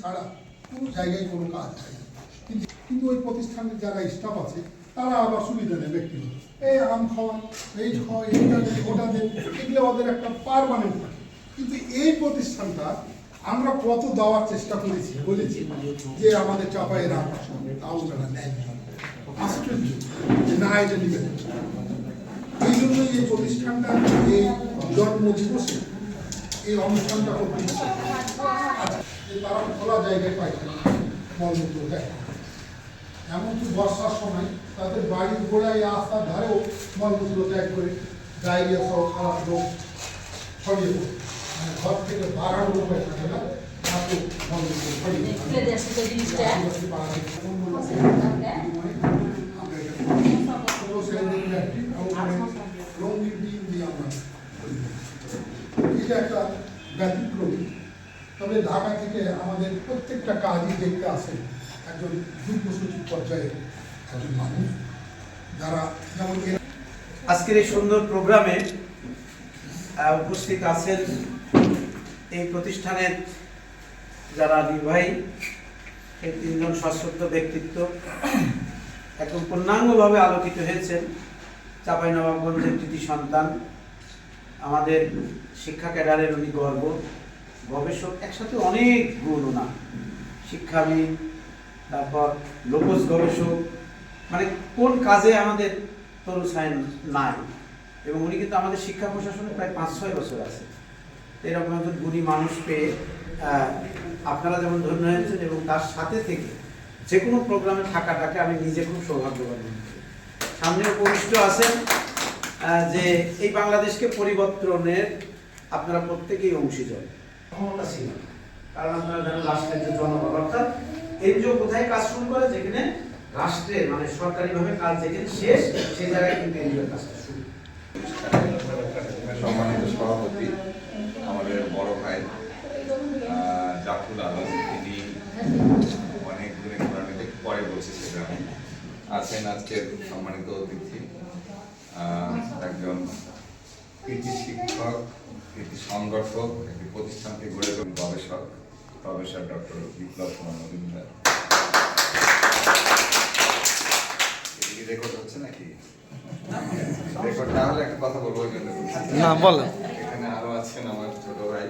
ছাড়া কোনো জায়গায় কোনো কাজ হয় না। কিন্তু কিন্তু ওই প্রতিষ্ঠানের যারা স্টাফ আছে, তারা আবার সুবিধা নেয় ব্যক্তিগত। এই আম খাওয়া, এই খাওয়া এইটা ওটা দেন এগুলো ওদের একটা পারমানেন্ট থাকে। কিন্তু এই প্রতিষ্ঠানটা আমরা কত দেওয়ার চেষ্টা করেছি, বলেছি যে আমাদের চাপায় রাখ ওনারা নেয় আশ্চর্য যে না, এটা নিবেন এই জন্যই এই প্রতিষ্ঠানটা, এই এই অনুষ্ঠানটা করতে তারা খোলা জায়গায় পায়খানা মলমূত্র দেয়। এমনকি বর্ষার সময় তাদের বাড়ির গোড়ায় রাস্তার ধারেও মলমূত্র ত্যাগ করে ডায়রিয়া সহ খারাপ রোগ ছড়িয়ে পড়ে। মানে ঘর থেকে বাড়ানোর উপায় থাকে না তাতে মলমূত্র ছড়িয়ে। এটা একটা ব্যতিক্রমী তবে ঢাকা থেকে আমাদের প্রত্যেকটা কাজই দেখতে আসেন একজন যুগ্ম সচিব পর্যায়ে একজন মানুষ যারা যেমন আজকের এই সুন্দর প্রোগ্রামে উপস্থিত আছেন এই প্রতিষ্ঠানের যারা নির্বাহী, এই তিনজন সশ্রদ্ধ ব্যক্তিত্ব। একদম পূর্ণাঙ্গভাবে আলোকিত হয়েছেন চাপাই নবাবগঞ্জের কৃতি সন্তান, আমাদের শিক্ষা ক্যাডারের উনি গর্ব। গবেষক একসাথে অনেক গুণ ওনা শিক্ষাবিদ, তারপর লোকজ গবেষক মানে কোন কাজে আমাদের তরু সাইন নাই। এবং উনি কিন্তু আমাদের শিক্ষা প্রশাসনে প্রায় পাঁচ ছয় বছর আছে। এরকম একজন গুণী মানুষ পেয়ে আপনারা যেমন ধন্য হয়েছেন এবং তার সাথে থেকে যে কোনো প্রোগ্রামে থাকাটাকে আমি নিজে খুব সৌভাগ্যবান মনে সামনে উপবিষ্ট আছেন যে এই বাংলাদেশকে পরিবর্তনের আপনারা প্রত্যেকেই অংশীজন ক্ষমতা ছিল। কারণ আপনারা জানেন রাষ্ট্রের যে অর্থাৎ এনজিও কোথায় কাজ শুরু করে? যেখানে রাষ্ট্রের মানে সরকারিভাবে কাজ যেখানে শেষ সেই জায়গায় কিন্তু এনজিওর কাজটা শুরু। সম্মানিত সভাপতি আমাদের বড় ভাই আহ, জাফর আলম তিনি অনেক কোরআনে পরে বলছি সেটা। আছেন আজকের সম্মানিত অতিথি একজন কৃতি শিক্ষক কৃতি সংগঠক একটি প্রতিষ্ঠানকে গড়ে তোলেন গবেষক professor doctor Biplab Kumar Majumdar. Record হচ্ছে নাকি? রেকর্ড না হলে একটা কথা বলব। না বলেন। এখানে আরও আছেন আমার ছোট ভাই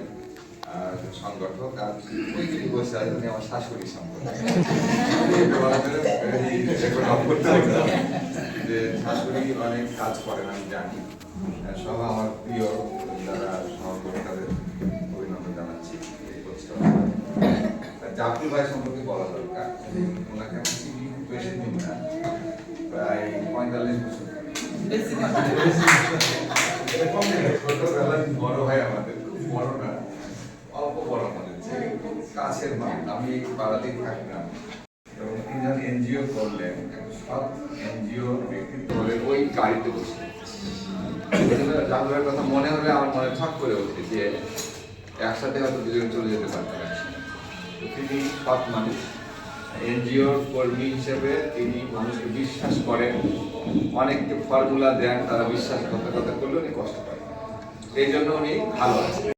আর সংগঠক আর ওই যিনি বসে আছেন উনি আমার শাশুড়ি সংগঠক। যে শাশুড়ি অনেক কাজ করেন আমি জানি। আর ভাই সম্পর্কে বলা দরকার। ওনাকে আমি বেশি দিন না। প্রায় পঁয়তাল্লিশ বছর। বড় ভাই আমাদের খুব বড় না অল্প বড় আমাদের কাছের আমি এই পাড়াতেই থাকতাম। এবং তিনজন এনজিও করলেন সব এনজিও ব্যক্তিত্ব হলে ওই গাড়িতে বসে কথা মনে হলে আমার মনে ছক করে ওঠে যে একসাথে হয়তো দুজন চলে যেতে পারতাম তিনি সৎ মানুষ। এনজিওর কর্মী হিসেবে তিনি মানুষকে বিশ্বাস করেন। অনেককে ফর্মুলা দেন, তারা বিশ্বাস করতে করতে করলে উনি কষ্ট পায় এই জন্য উনি ভালো আছেন।